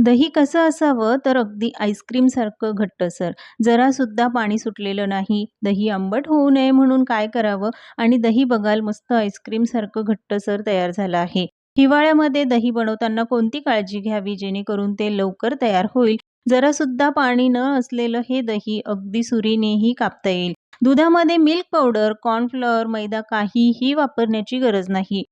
दही कसं असावं तर अगदी आईस्क्रीमसारखं घट्टसर. जरासुद्धा पाणी सुटलेलं नाही. दही आंबट होऊ नये म्हणून काय करावं आणि दही बघाल मस्त आईस्क्रीमसारखं घट्टसर तयार झालं आहे. हिवाळ्यामध्ये दही बनवताना कोणती काळजी घ्यावी जेणेकरून ते लवकर तयार होईल? जरासुद्धा पाणी न असलेलं हे दही अगदी सुरीनेही कापता येईल. दुधामध्ये मिल्क पावडर, कॉर्नफ्लॉवर, मैदा काहीही वापरण्याची गरज नाही.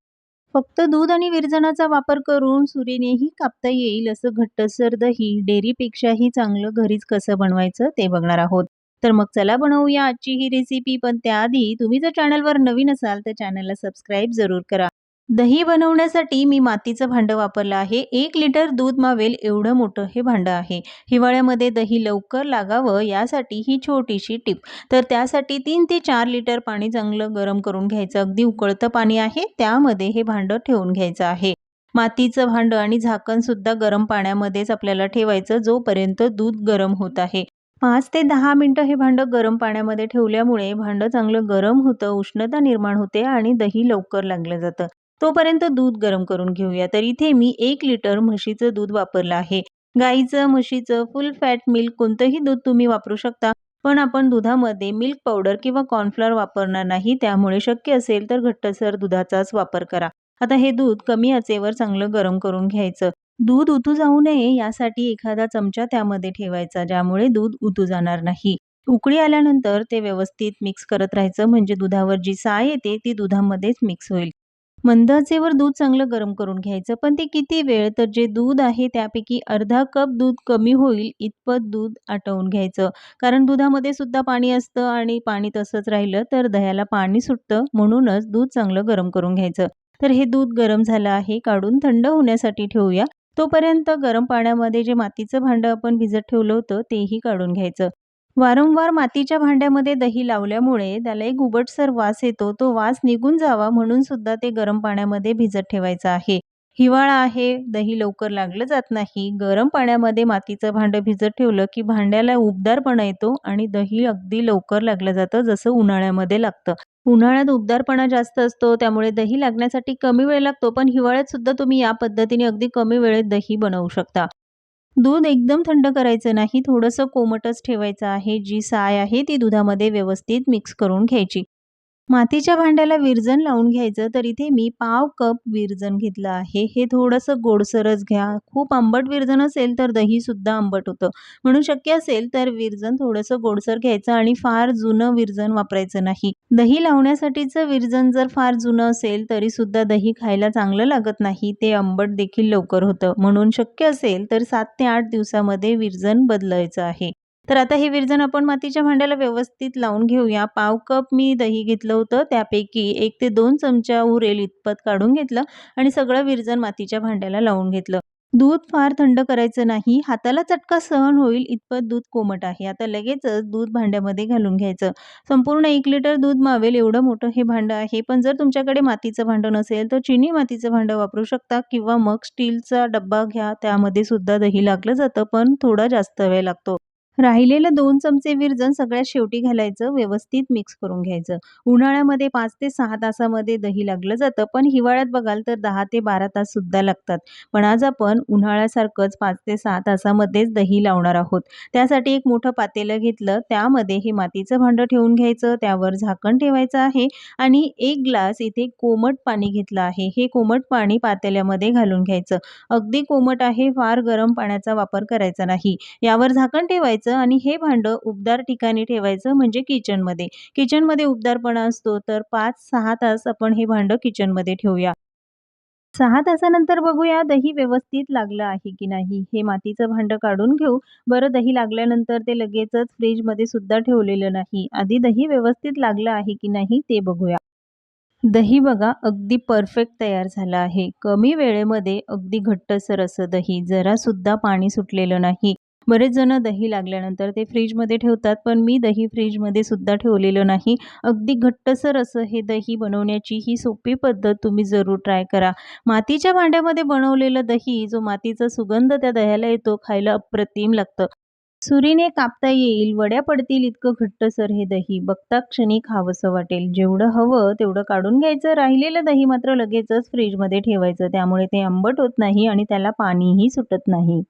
फक्त दूध आणि विरजणाचा वापर करून सुरीनेही कापता येईल असं घट्टसर दही डेअरीपेक्षाही चांगलं घरीच कसं बनवायचं ते बघणार आहोत. तर मग चला बनवूया आजची ही रेसिपी. पण त्याआधी तुम्ही जर चॅनलवर नवीन असाल तर चॅनलला सबस्क्राईब जरूर करा. दही बनवण्यासाठी मी मातीचं भांडं वापरलं आहे. एक लिटर दूध मावेल एवढं मोठं हे भांडं आहे. हिवाळ्यामध्ये दही लवकर लागावं यासाठी ही छोटीशी टिप. तर त्यासाठी तीन ते चार लिटर पाणी चांगलं गरम करून घ्यायचं. अगदी उकळतं पाणी आहे त्यामध्ये हे भांडं ठेवून घ्यायचं आहे. मातीचं भांडं आणि झाकणसुद्धा गरम पाण्यामध्येच आपल्याला ठेवायचं जोपर्यंत दूध गरम होत आहे. पाच ते दहा मिनटं हे भांडं गरम पाण्यामध्ये ठेवल्यामुळे भांडं चांगलं गरम होतं, उष्णता निर्माण होते आणि दही लवकर लागलं जातं. तोपर्यंत दूध गरम करून घेऊया. तर इथे मी एक लिटर म्हशीचं दूध वापरलं आहे. गाईचं, म्हशीचं, फुल फॅट मिल्क कोणतंही दूध तुम्ही वापरू शकता. पण आपण दुधामध्ये मिल्क पावडर किंवा कॉर्नफ्लॉवर वापरणार नाही. त्यामुळे शक्य असेल तर घट्टसर दुधाचाच वापर करा. आता हे दूध कमी आचेवर चांगलं गरम करून घ्यायचं. दूध उतू जाऊ नये यासाठी एखादा चमचा त्यामध्ये ठेवायचा ज्यामुळे दूध उतू जाणार नाही. उकळी आल्यानंतर ते व्यवस्थित मिक्स करत राहायचं म्हणजे दुधावर जी साय येते ती दुधामध्येच मिक्स होईल. मंद आचेवर दूध चांगलं गरम करून घ्यायचं. पण ते किती वेळ? तर जे दूध आहे त्यापैकी अर्धा कप दूध कमी होईल इतपत दूध आटवून घ्यायचं. कारण दुधामध्ये सुद्धा पाणी असतं आणि पाणी तसंच राहिलं तर दह्याला पाणी सुटतं. म्हणूनच दूध चांगलं गरम करून घ्यायचं. तर हे दूध गरम झालं आहे. काढून थंड होण्यासाठी ठेवूया. तोपर्यंत गरम पाण्यामध्ये जे मातीचं भांडं आपण भिजत ठेवलं होतं तेही काढून घ्यायचं. वारंवार मातीच्या भांड्यामध्ये दही लावल्यामुळे त्याला एक उबटसर वास येतो. तो वास निघून जावा म्हणून सुद्धा ते गरम पाण्यामध्ये भिजत ठेवायचं आहे. हिवाळा आहे, दही लवकर लागलं जात नाही. गरम पाण्यामध्ये मातीचं भांडं भिजत ठेवलं की भांड्याला उबदारपणा येतो आणि दही अगदी लवकर लागलं जातं जसं उन्हाळ्यामध्ये लागतं. उन्हाळ्यात उबदारपणा जास्त असतो त्यामुळे दही लागण्यासाठी कमी वेळ लागतो. पण हिवाळ्यात सुद्धा तुम्ही या पद्धतीने अगदी कमी वेळेत दही बनवू शकता. दूध एकदम थंड करायचं नाही. थोडंसं कोमटच ठेवायचं आहे. जी साय आहे ती दुधामध्ये व्यवस्थित मिक्स करून घ्यायची. मातीच्या भांड्याला विरजण लावून घ्यायचं. तर इथे मी पाव कप विरजण घेतलं आहे. हे थोडंसं गोडसरच घ्या. खूप आंबट विरजण असेल तर दहीसुद्धा आंबट होतं. म्हणून शक्य असेल तर विरजण थोडंसं गोडसर घ्यायचं आणि फार जुनं विरजण वापरायचं नाही. दही लावण्यासाठीचं विरजण जर फार जुनं असेल तरीसुद्धा दही खायला चांगलं लागत नाही. ते आंबट देखील लवकर होतं. म्हणून शक्य असेल तर सात ते आठ दिवसामध्ये विरजण बदलायचं आहे. तर आता हे विरजण आपण मातीच्या भांड्याला व्यवस्थित लावून घेऊया. पाव कप मी दही घेतलं होतं त्यापैकी एक ते दोन चमचा उरेल इतपत काढून घेतलं आणि सगळं विरजण मातीच्या भांड्याला लावून घेतलं. दूध फार थंड करायचं नाही. हाताला चटका सहन होईल इतपत दूध कोमट आहे. आता लगेचच दूध भांड्यामध्ये घालून घ्यायचं. संपूर्ण एक लिटर दूध मावेल एवढं मोठं हे भांडं आहे. पण जर तुमच्याकडे मातीचं भांडं नसेल तर चिनी मातीचं भांडं वापरू शकता किंवा मग स्टीलचा डब्बा घ्या. त्यामध्ये सुद्धा दही लागलं जातं पण थोडा जास्त वेळ लागतो. राहिलेलं दोन चमचे विरजण सगळ्यात शेवटी घालायचं. व्यवस्थित मिक्स करून घ्यायचं. उन्हाळ्यामध्ये पाच ते सहा तासामध्ये दही लागलं जातं. पण हिवाळ्यात बघाल तर दहा ते बारा तास सुद्धा लागतात. पण आज आपण उन्हाळ्यासारखंच पाच ते सहा तासामध्येच दही लावणार आहोत. त्यासाठी एक मोठं पातेलं घेतलं. त्यामध्ये हे मातीचं भांडं ठेवून घ्यायचं. त्यावर झाकण ठेवायचं आहे आणि एक ग्लास इथे कोमट पाणी घेतलं आहे. हे कोमट पाणी पातेल्यामध्ये घालून घ्यायचं. अगदी कोमट आहे. फार गरम पाण्याचा वापर करायचा नाही. यावर झाकण ठेवायचं आणि हे भांडं उबदार ठिकाणी ठेवायचं म्हणजे किचनमध्ये. किचनमध्ये उबदारपणा असतो तर पाच सहा तास आपण हे भांडं किचनमध्ये ठेवूया. सहा तासानंतर बघूया दही व्यवस्थित लागलं आहे की नाही. हे मातीचं भांडं काढून घेऊ. बरं दही लागल्यानंतर ते लगेचच फ्रीजमध्ये सुद्धा ठेवलेलं नाही. आधी दही व्यवस्थित लागलं आहे की नाही ते बघूया. दही बघा अगदी परफेक्ट तयार झालं आहे. कमी वेळेमध्ये अगदी घट्टसर असं दही. जरासुद्धा पाणी सुटलेलं नाही. बरेच जण दही लागल्यानंतर ते फ्रीजमध्ये ठेवतात. पण मी दही फ्रीजमध्ये सुद्धा ठेवलेलं नाही. अगदी घट्टसर असं हे दही बनवण्याची ही सोपी पद्धत तुम्ही जरूर ट्राय करा. मातीच्या भांड्यामध्ये बनवलेलं दही जो मातीचा सुगंध त्या दह्याला येतो खायला अप्रतिम लागतं. सुरीने कापता येईल, वड्या पडतील इतकं घट्टसर हे दही. बघता क्षणी खावंसं वाटेल. जेवढं हवं तेवढं काढून घ्यायचं. राहिलेलं दही मात्र लगेचच फ्रीजमध्ये ठेवायचं. त्यामुळे ते आंबट होत नाही आणि त्याला पाणीही सुटत नाही.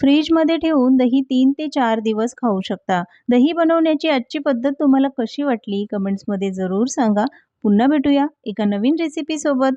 फ्रीजमध्ये ठेवून दही तीन ते चार दिवस खाऊ शकता. दही बनवण्याची आजची पद्धत तुम्हाला कशी वाटली? कमेंट्समध्ये जरूर सांगा. पुन्हा भेटूया एका नवीन रेसिपीसोबत